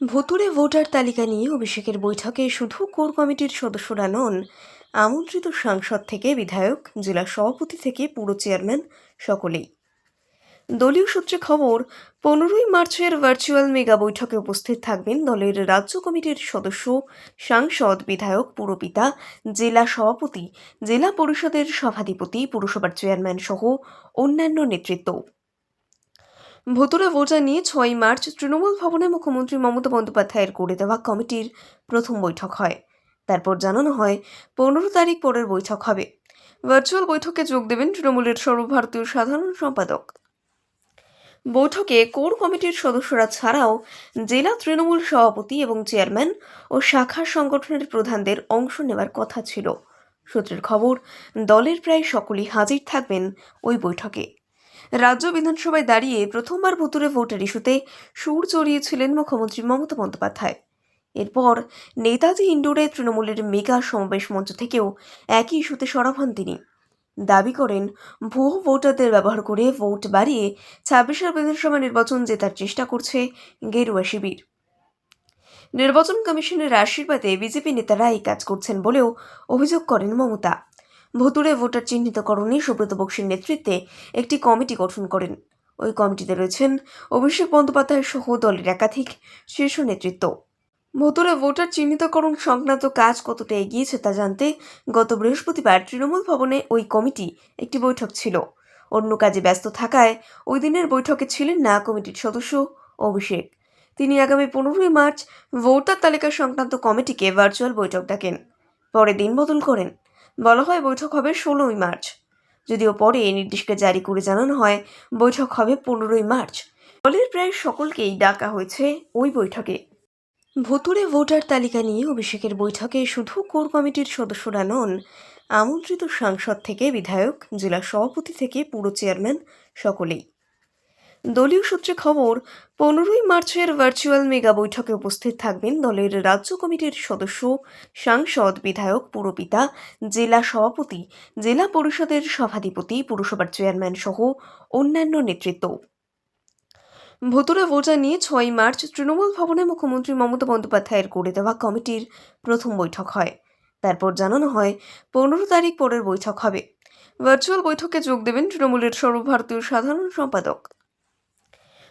ভুতুড়ে ভোটার তালিকা নিয়ে অভিষেকের বৈঠকে শুধু কোর কমিটির সদস্যরা নন, আমন্ত্রিত সাংসদ থেকে বিধায়ক, জেলা সভাপতি থেকে পুরো চেয়ারম্যান সকলেই। দলীয় সূত্রে খবর, পনেরোই মার্চের ভার্চুয়াল মেগা বৈঠকে উপস্থিত থাকবেন দলের রাজ্য কমিটির সদস্য, সাংসদ, বিধায়ক, পুরপিতা, জেলা সভাপতি, জেলা পরিষদের সভাধিপতি, পুরসভার চেয়ারম্যান সহ অন্যান্য নেতৃত্ব। ভুতুরে ভোটা নিয়ে ছয় মার্চ তৃণমূল ভবনে মুখ্যমন্ত্রী মমতা বন্দ্যোপাধ্যায়ের করে দেওয়া কমিটির প্রথম বৈঠক হয়। তারপর জানানো হয়, পনেরো তারিখ পরের বৈঠক হবে। ভার্চুয়াল বৈঠকে যোগ দেবেন তৃণমূলের সর্বভারতীয় সাধারণ সম্পাদক। বৈঠকে কোর কমিটির সদস্যরা ছাড়াও জেলা তৃণমূল সভাপতি এবং চেয়ারম্যান ও শাখা সংগঠনের প্রধানদের অংশ নেওয়ার কথা ছিল। সূত্রের খবর, দলের প্রায় সকলেই হাজির থাকবেন ওই বৈঠকে। রাজ্য বিধানসভায় দাঁড়িয়ে প্রথমবার ভুতুরে ভোটের ইস্যুতে সুর চড়িয়েছিলেন মুখ্যমন্ত্রী মমতা বন্দ্যোপাধ্যায়। এরপর নেতাজি ইন্ডোরে তৃণমূলের মেগা সমাবেশ মঞ্চ থেকেও একই ইস্যুতে সরব হন তিনি। দাবি করেন, ভুয়ো ভোটারদের ব্যবহার করে ভোট বাড়িয়ে ছাব্বিশের বিধানসভা নির্বাচন জেতার চেষ্টা করছে গেরুয়া শিবির। নির্বাচন কমিশনের আশীর্বাদে বিজেপি নেতারা এই কাজ করছেন বলেও অভিযোগ করেন মমতা। ভুতুরে ভোটার চিহ্নিতকরণে সুব্রত বক্সির নেতৃত্বে একটি কমিটি গঠন করেন। ওই কমিটিতে রয়েছেন অভিষেক বন্দ্যোপাধ্যায় সহ দলের একাধিক শীর্ষ নেতৃত্ব। ভুতুরে ভোটার চিহ্নিতকরণ সংক্রান্ত কাজ কতটা এগিয়েছে তা জানতে গত বৃহস্পতিবার তৃণমূল ভবনে ওই কমিটি একটি বৈঠক ছিল। অন্য কাজে ব্যস্ত থাকায় ওই দিনের বৈঠকে ছিলেন না কমিটির সদস্য অভিষেক। তিনি আগামী পনেরোই মার্চ ভোটার তালিকা সংক্রান্ত কমিটিকে ভার্চুয়াল বৈঠক ডাকেন। পরে দিন বদল করেন। বলা হয় বৈঠক হবে ষোলোই মার্চ। যদিও পরে নির্দেশকে জারি করে জানানো হয়, বৈঠক হবে পনেরোই মার্চ। দলের প্রায় সকলকেই ডাকা হয়েছে ওই বৈঠকে। ভুতুরে ভোটার তালিকা নিয়ে অভিষেকের বৈঠকে শুধু কোর কমিটির সদস্যরা নন, আমন্ত্রিত সাংসদ থেকে বিধায়ক, জেলা সভাপতি থেকে পুরো চেয়ারম্যান সকলেই। দলীয় সূত্রে খবর, পনেরোই মার্চের ভার্চুয়াল মেগা বৈঠকে উপস্থিত থাকবেন দলের রাজ্য কমিটির সদস্য, সাংসদ, বিধায়ক, পুরপিতা, জেলা সভাপতি, জেলা পরিষদের সভাধিপতি, পুরসভার চেয়ারম্যান সহ অন্যান্য নেতৃত্ব। ভুতুরে ভোটা নিয়ে ছয় মার্চ তৃণমূল ভবনে মুখ্যমন্ত্রী মমতা বন্দ্যোপাধ্যায়ের করে দেওয়া কমিটির প্রথম বৈঠক হয়। তারপর জানানো হয়, পনেরো তারিখ পরের বৈঠক হবে। ভার্চুয়াল বৈঠকে যোগ দেবেন তৃণমূলের সর্বভারতীয় সাধারণ সম্পাদক।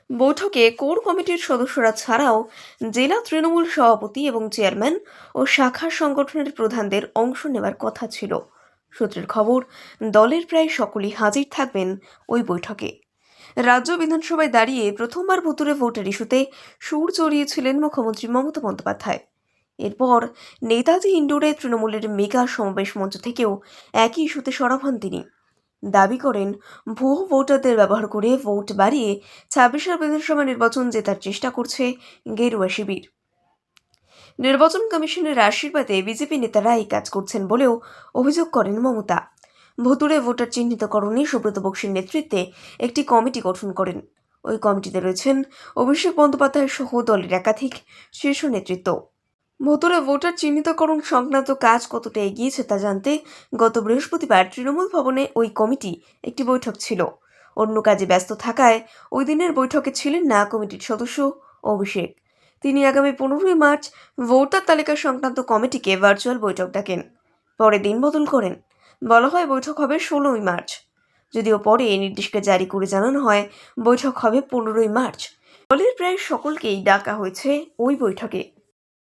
বৈঠকে কোর কমিটির সদস্যরা ছাড়াও জেলা তৃণমূল সভাপতি এবং চেয়ারম্যান ও শাখা সংগঠনের প্রধানদের অংশ নেওয়ার কথা ছিল। সূত্রের খবর, দলের প্রায় সকলেই হাজির থাকবেন ওই বৈঠকে। রাজ্য বিধানসভায় দাঁড়িয়ে প্রথমবার ভুতুরে ভোটের ইস্যুতে সুর চড়িয়েছিলেন মুখ্যমন্ত্রী মমতা বন্দ্যোপাধ্যায়। এরপর নেতাজি ইন্ডোরে তৃণমূলের মেগা সমাবেশ মঞ্চ থেকেও একই ইস্যুতে সরব হন তিনি। দাবি করেন, ভুয়ো ভোটারদের ব্যবহার করে ভোট বাড়িয়ে ছাব্বিশের বিধানসভা নির্বাচন জেতার চেষ্টা করছে গেরুয়া শিবির। নির্বাচন কমিশনের আশীর্বাদে বিজেপি নেতারা এই কাজ করছেন বলেও অভিযোগ করেন মমতা। ভুতুরে ভোটার চিহ্নিতকরণে সুব্রত বক্সির নেতৃত্বে একটি কমিটি গঠন করেন। ওই কমিটিতে রয়েছেন অভিষেক বন্দ্যোপাধ্যায় সহ দলের একাধিক শীর্ষ নেতৃত্ব। ভুতুরে ভোটার চিহ্নিতকরণ সংক্রান্ত কাজ কতটা এগিয়েছে তা জানতে গত বৃহস্পতিবার তৃণমূল ভবনে ওই কমিটি একটি বৈঠক ছিল। অন্য কাজে ব্যস্ত থাকায় ওই দিনের বৈঠকে ছিলেন না কমিটির সদস্য অভিষেক। তিনি আগামী পনেরোই মার্চ ভোটার তালিকা সংক্রান্ত কমিটিকে ভার্চুয়াল বৈঠক ডাকেন। পরে দিন বদল করেন। বলা হয় বৈঠক হবে ষোলোই মার্চ। যদিও পরে এই নির্দেশকে জারি করে জানানো হয়, বৈঠক হবে পনেরোই মার্চ। দলের প্রায় সকলকেই ডাকা হয়েছে ওই বৈঠকে।